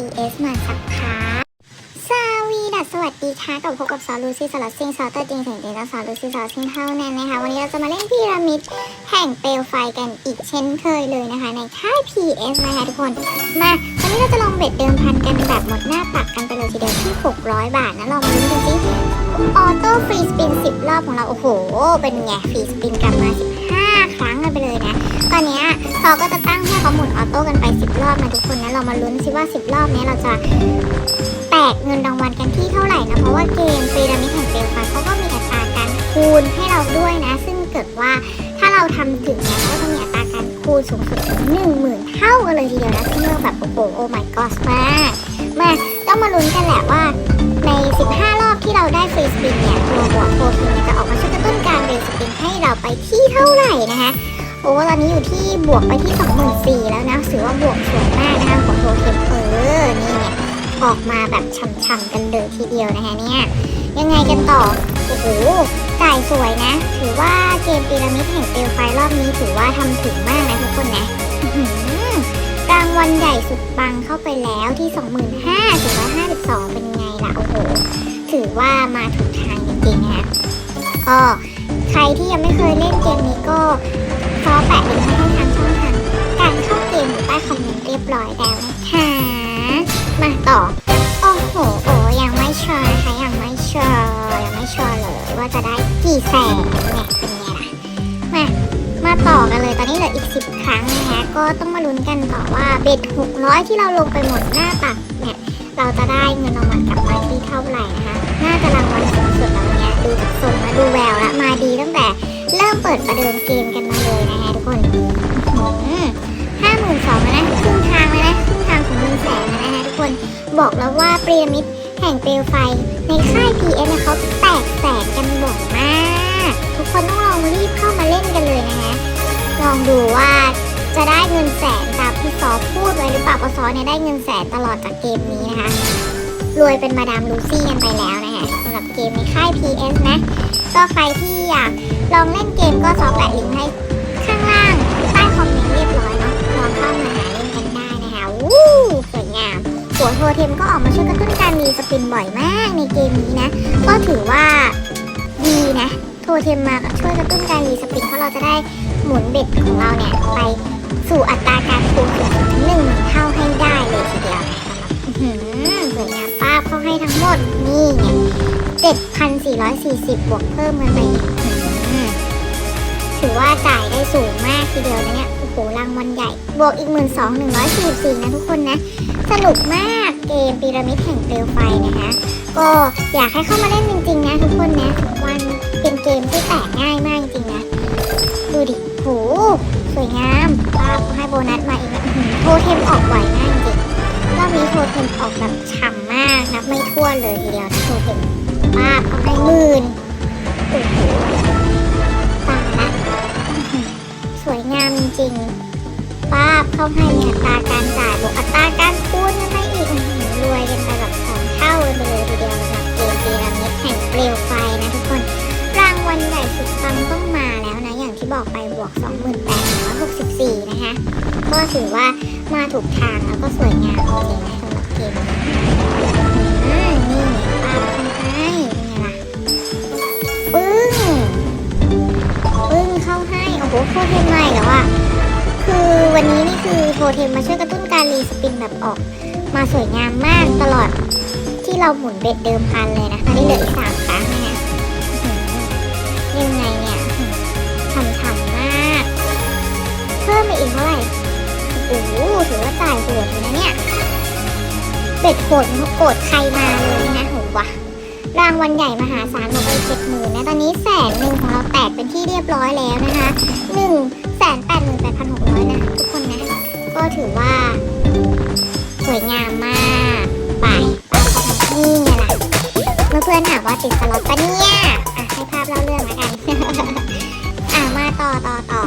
PS มาสักพักสวีดัสสวัสดีค่ะกับพบกับสาวลูซี่สลัดซิงสาวตัวจริงเสียงจริงและสาวลูซี่สลัดซิงเท่านั้นนะคะ วันนี้เราจะมาเล่นพีระมิดแห่งเปลวไฟกันอีกเช่นเคยเลยนะคะ ในค่าย PS นะคะทุกคน มาวันนี้เราจะลองเบ็ดเดิมพันกันแบบหมดหน้าตักกันไปเลยทีเดียวที่ 600 บาทนะลองมาลุ้นกันสิออโต้ฟรีสปิน 10 รอบของเรา โอ้โห เป็นไงฟรีสปินกลับมา15 ครั้งกันไปเลยนะ ตอนนี้เขาก็จะตั้งให้เขาหมุนออโต้กันไป 10 รอบนะทุกคนนะเรามาลุ้นซิว่า 10 รอบนี้เราจะแตกเงินรางวัลกันที่เท่าไหร่นะ เพราะว่าเกมปีระมิดแห่งเปลวไฟเขาก็มีอัตราการคูณให้เราด้วยนะ ซึ่งเกิดว่าถ้าเราทำถึงเนี่ยก็จะมีอัตราการคูณสูงสุดถึง10,000เท่ากันเลยทีเดียวนะซึ่งเรื่อแบบโอ้โหโอ้ my god มากมาต้องมาลุ้นกันแหละว่าใน 15 รอบที่เราได้ฟรีสปินเนี่ยตัวบวกโปรทีนจะออกมาช่ สปินให้เราไปที่เท่าไหร่นะคะโอ้ตอนนี้อยู่ที่บวกไปที่ 24,000แล้วนะถือว่าบวกสวยมากนะคะของโทเทมเออนี่ไงออกมาแบบช่ำๆกันเลยทีเดียวนะคะเนี่ยยังไงกันต่อโอ้โหจ่ายสวยนะ ถือว่าเกมพีระมิดแห่งเปลวไฟรอบนี้ถือว่าทำถึงมากนะทุกคนนะอื้อหือรางวัลใหญ่สุดปังเข้าไปแล้วที่ 25,452 เป็นไงล่ะ โอ้โห ถือว่ามาถูกทางจริงๆนะคะก็ ใครที่ยังไม่เคยเล่นเกมนี้ก็ซอแปะลิงก์ให้ทางช่องทางการเข้าเกมอยู่ใต้คอมเมนต์เรียบร้อยแล้วนะคะมาต่อ โอ้โหโอ้ยังไม่ชัวร์นะคะยังไม่ชัวร์ยังไม่ชัวร์เลยว่าจะได้กี่แสนเนี่ยเป็นไงล่ะมามาต่อกันเลยตอนนี้เหลืออีก 10 ครั้งนะคะก็ต้องมาลุ้นกันต่อว่าเบ็ด600 ที่เราลงไปหมดหน้าตักเนี่ยเราจะได้เงินรางวัลกลับมาที่เท่าไหร่นะคะน่าจะรางวัลสูงสุดแล้วเนี่ยดูจากทรงและดูแววแล้ว ดีตั้งแต่เริ่มเปิดประเดิมเกมกันมาเลยนะคะทุกคนห้าหมื่นสองแล้วนะครึ่งทางแล้วนะครึ่งทางของเงินแสนแล้วนะคะทุกคน บอกแล้วว่าเปรียมิดแห่งเปลวไฟในค่าย PS เนี่ยเขาแตกแสนกันบ่อยมาก ทุกคนต้องลองรีบเข้ามาเล่นกันเลยนะคะลองดูว่าจะได้เงินแสนตามที่ซอพูดไว้หรือเปล่าเพราะซอเนี่ยได้เงินแสนตลอดจากเกมนี้นะคะรวยเป็นมาดามลูซี่กันไปแล้วนะคะสำหรับเกมในค่าย PS นะ ก็ใครที่อยากลองเล่นเกมก็ซอแปะลิงก์ให้ข้างล่างใต้คอมเมนต์เรียบร้อยเนาะลองเข้ามาหาเล่นกันได้นะคะวู้สวยงามหัวโทเทมก็ออกมาช่วยกระตุ้นการมีสปินบ่อยมากในเกมนี้นะ ก็ถือว่าดีนะ โทเทมมาช่วยกระตุ้นการรีสปินเพราะเราจะได้หมุนเบ็ดของเราเนี่ยไปสู่อัตราการคูณสูงสุดถึงหนึ่งเท่าให้ได้เลยทีเดียวนะสำหรับสวยงามป้าเขาให้ทั้งหมดนี่ไง 7,440 บวกเพิ่มกันไปอีกถือว่าจ่ายได้สูงมากทีเดียวนะเนี่ย โอ้โหรางวัลใหญ่ บวกอีกหมื่นสองหนึ่งร้อยสี่สิบสี่นะทุกคนนะ สนุกมากเกมพีระมิดแห่งเปลวไฟนะคะ ก็อยากให้เข้ามาเล่นจริงๆนะทุกคนนะวันเป็นเกมที่แตกง่ายมากจริงๆนะ ดูดิโหสวยงามป้าบให้โบนัสมาอีกนะอื้อหือโทเทมออกไวมากจริงรอบนี้โทเทมออกแบบฉ่ำมากนับไม่ถ้วเลยทีเดียวโทเทม ป้าบเขาให้หมื่นโอ้โหตายละสวยงามจริงป้าเข้าให้มีอัตราการจ่ายบวกอัตราการคูณกันไปอีกอื้อหือรวยกันไปแบบสองเท่าเลยไปเลยทีเดียวสำหรับเกมพีระมิดแห่งเปลวไฟนะทุกคนรางวัลใหญ่สุดปังต้องมาแล้วนะ อย่างที่บอกไปบวก 28,164 นะคะ ก็ถือว่ามาถูกทางแล้วก็สวยงามจริงๆนะสำหรับเกมนี้ ปึ้ง ปึ้งเข้าให้ โอ้โหโทเทมใหม่แล้วอะคือวันนี้นี่คือโทเทมมาช่วยกระตุ้นการรีสปินแบบออก มาสวยงามมากตลอด ที่เราหมุนเบ็ดเดิมพันเลยนะตอนนี้เหลืออีกสามครั้งนะฮะอื้อหือยังไงเนี่ยฉ่ำๆมาก เพิ่มไปอีกเท่าไหร่โอ้โหถือว่าจ่ายโหดเลยนะเนี่ย เบ็ดโหดโกรธใครมาเลยนะโหวะ รางวัลใหญ่มหาศาลหมดไปเจ็ดหมื่นนะตอนนี้แสนหนึ่งของเราแตกเป็นที่เรียบร้อยแล้วนะคะหนึ่งแสนแปดหมื่นแปดพันหกร้อยนะทุกคนนะ ก็ถือว่า สวยงามมากไปนี่ไงล่ะเมื่อเพื่อนถามว่าติดสล็อตปะเนี่ย อะให้ภาพเล่าเรื่องล้วกัน อะมาต่อต่อต่อ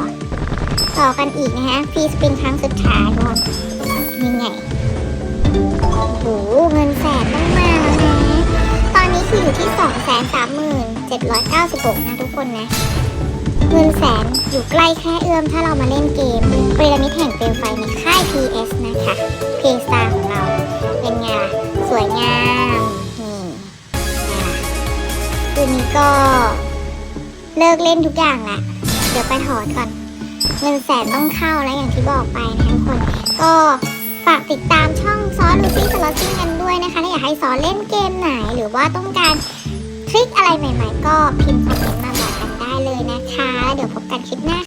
ต่อกันอีกนะฮะฟรีสปินครั้งสุดท้าย 796 นะทุกคนนะเงินแสนอยู่ใกล้แค่เอื้อมถ้าเรามาเล่นเกมเรลามิดแห่งเปลวไฟในค่าย PS นะคะ เพลงสตาร์ของเรา เป็นไงล่ะ สวยงาม นี่คืนนี้ก็เลิกเล่นทุกอย่างละ เดี๋ยวไปถอดก่อน เงินแสนต้องเข้าแล้วอย่างที่บอกไปนะทุกคน ก็ฝากติดตามช่องซอสลูซี่สล็อตซิ่งกันด้วยนะคะ ถ้าอยากให้ซอสเล่นเกมไหนหรือว่าต้องการ คลิคอะไรใหม่ๆ ก็พิมพ์คอมเมนต์มาบอกกันได้เลยนะคะ เดี๋ยวพบกันคลิปหน้า